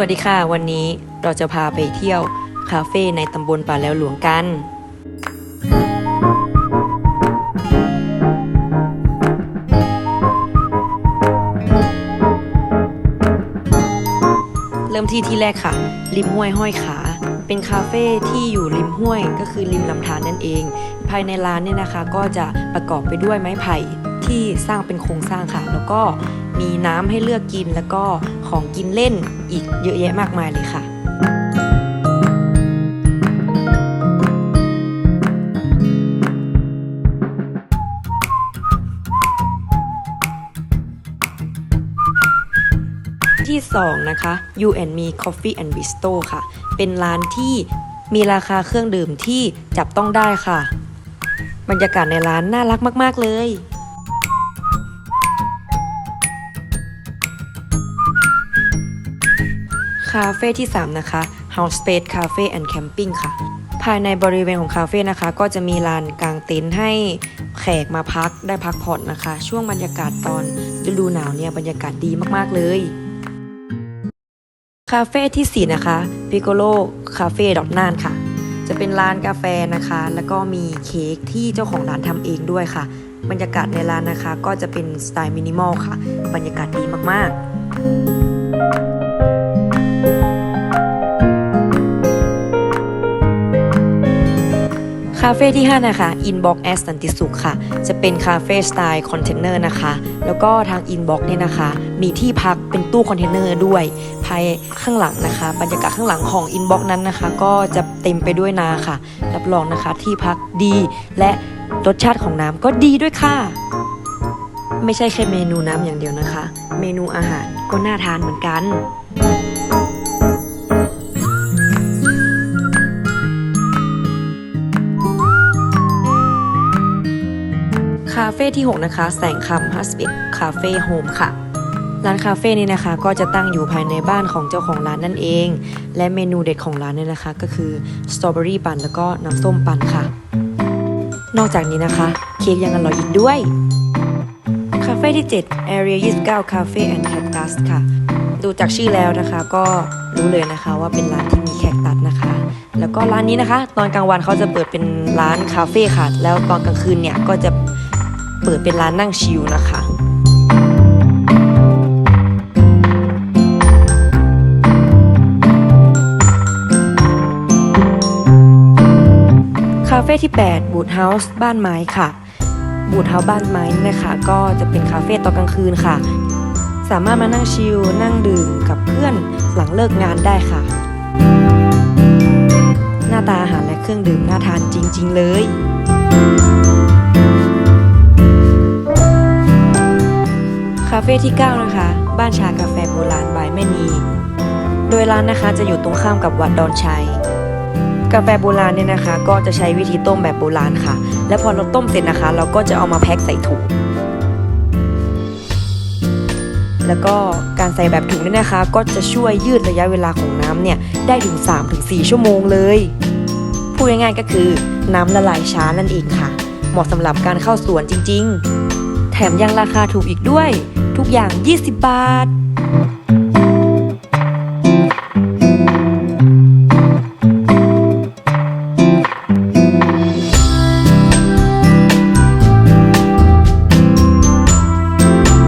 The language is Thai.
วัสดีค่ะ วันนี้เราจะพาไปเที่ยวคาเฟ่ในตำบลป่าแล้วหลวงกัน เริ่มที่ที่แรกค่ะ ริมห้วยห้อยขา เป็นคาเฟ่ที่อยู่ริมห้วยก็คือริมลำธารนั่นเอง ภายในร้านเนี่ยนะคะ ก็จะประกอบไปด้วยไม้ไผ่ที่สร้างเป็นโครงสร้างค่ะ แล้วก็มีน้ำให้เลือกกินแล้วก็ ของกินเล่นอีกเยอะแยะมากมายเลยค่ะ ที่ 2 นะคะ You and Me Coffee and Bistro ค่ะ เป็นร้านที่มีราคาเครื่องดื่มที่จับต้องได้ค่ะ บรรยากาศในร้านน่ารักมาก ๆ เลย คาเฟ่ที่ 3 นะคะ House Space Cafe and Camping ค่ะ ภายในบริเวณของคาเฟ่นะคะ ก็จะมีลานกางเต็นท์ให้แขกมาพักได้พักผ่อนนะคะ ช่วงบรรยากาศตอนฤดูหนาวเนี่ยบรรยากาศดีมากๆเลยคาเฟ่ที่ 4 นะคะ Piccolo Cafe ดอกน่านค่ะ จะเป็นร้านกาแฟนะคะ แล้วก็มีเค้กที่เจ้าของร้านทำเองด้วยค่ะ บรรยากาศในร้านนะคะ ก็จะเป็นสไตล์มินิมอลค่ะ บรรยากาศดีมากๆ คาเฟ่ที่ 5 นะคะ Inbox S สันติสุขค่ะ จะเป็นคาเฟ่สไตล์คอนเทนเนอร์นะคะ แล้วก็ทาง Inbox เนี่ยนะคะ มีที่พักเป็นตู้คอนเทนเนอร์ด้วย ภายข้างหลังนะคะ บรรยากาศข้างหลังของ Inbox นั้นนะคะ ก็จะเต็มไปด้วยนาค่ะ รับรองนะคะที่พักดี และรสชาติของน้ำก็ดีด้วยค่ะ ไม่ใช่แค่เมนูน้ำอย่างเดียวนะคะ เมนูอาหารก็น่าทานเหมือนกันาเฟ่ที่ 6 นะคะ แสงคำฮัสบิทคาเฟ่โฮมค่ะ ร้านคาเฟ่นี้นะคะ ก็จะตั้งอยู่ภายในบ้านของเจ้าของร้านนั่นเอง และเมนูเด็ดของร้านเนี่ยนะคะ ก็คือสตรอเบอรี่ปั่นแล้วก็น้ำส้มปั่นค่ะ นอกจากนี้นะคะ เค้กยังอร่อยอีกด้วย คาเฟ่ที่ 7 Area 29 Cafe and Cactus ค่ะ ดูจากชื่อแล้วนะคะก็รู้เลยนะคะว่าเป็นร้านที่มีแขกตัดนะคะ แล้วก็ร้านนี้นะคะ ตอนกลางวันเขาจะเปิดเป็นร้านคาเฟ่ค่ะ แล้วตอนกลางคืนเนี่ยก็จะ เปิดเป็นร้านนั่งชิลนะคะคาเฟ่ที่ 8 บูดเฮาส์บ้านไม้ค่ะ บูดเฮาส์บ้านไม้นี่นะคะ ก็จะเป็นคาเฟ่ตอนกลางคืนค่ะ สามารถมานั่งชิล นั่งดื่มกับเพื่อนหลังเลิกงานได้ค่ะ หน้าตาอาหารและเครื่องดื่มน่าทานจริง ๆ เลยาเฟ่ที่ 9 นะคะ บ้านชากาแฟโบราณบายแม่นี โดยร้านนะคะจะอยู่ตรงข้ามกับวัดดอนชัย กาแฟโบราณเนี่ยนะคะ ก็จะใช้วิธีต้มแบบโบราณค่ะ และพอเราต้มเสร็จนะคะ เราก็จะเอามาแพ็คใส่ถุง แล้วก็การใส่แบบถุงเนี่ยนะคะ ก็จะช่วยยืดระยะเวลาของน้ำเนี่ยได้ถึง 3-4 ชั่วโมงเลย พูดง่ายๆก็คือน้ำละลายช้านั่นเองค่ะ เหมาะสำหรับการเข้าสวนจริง ๆ แถมยังราคาถูกอีกด้วย ทุกอย่าง 20 บาท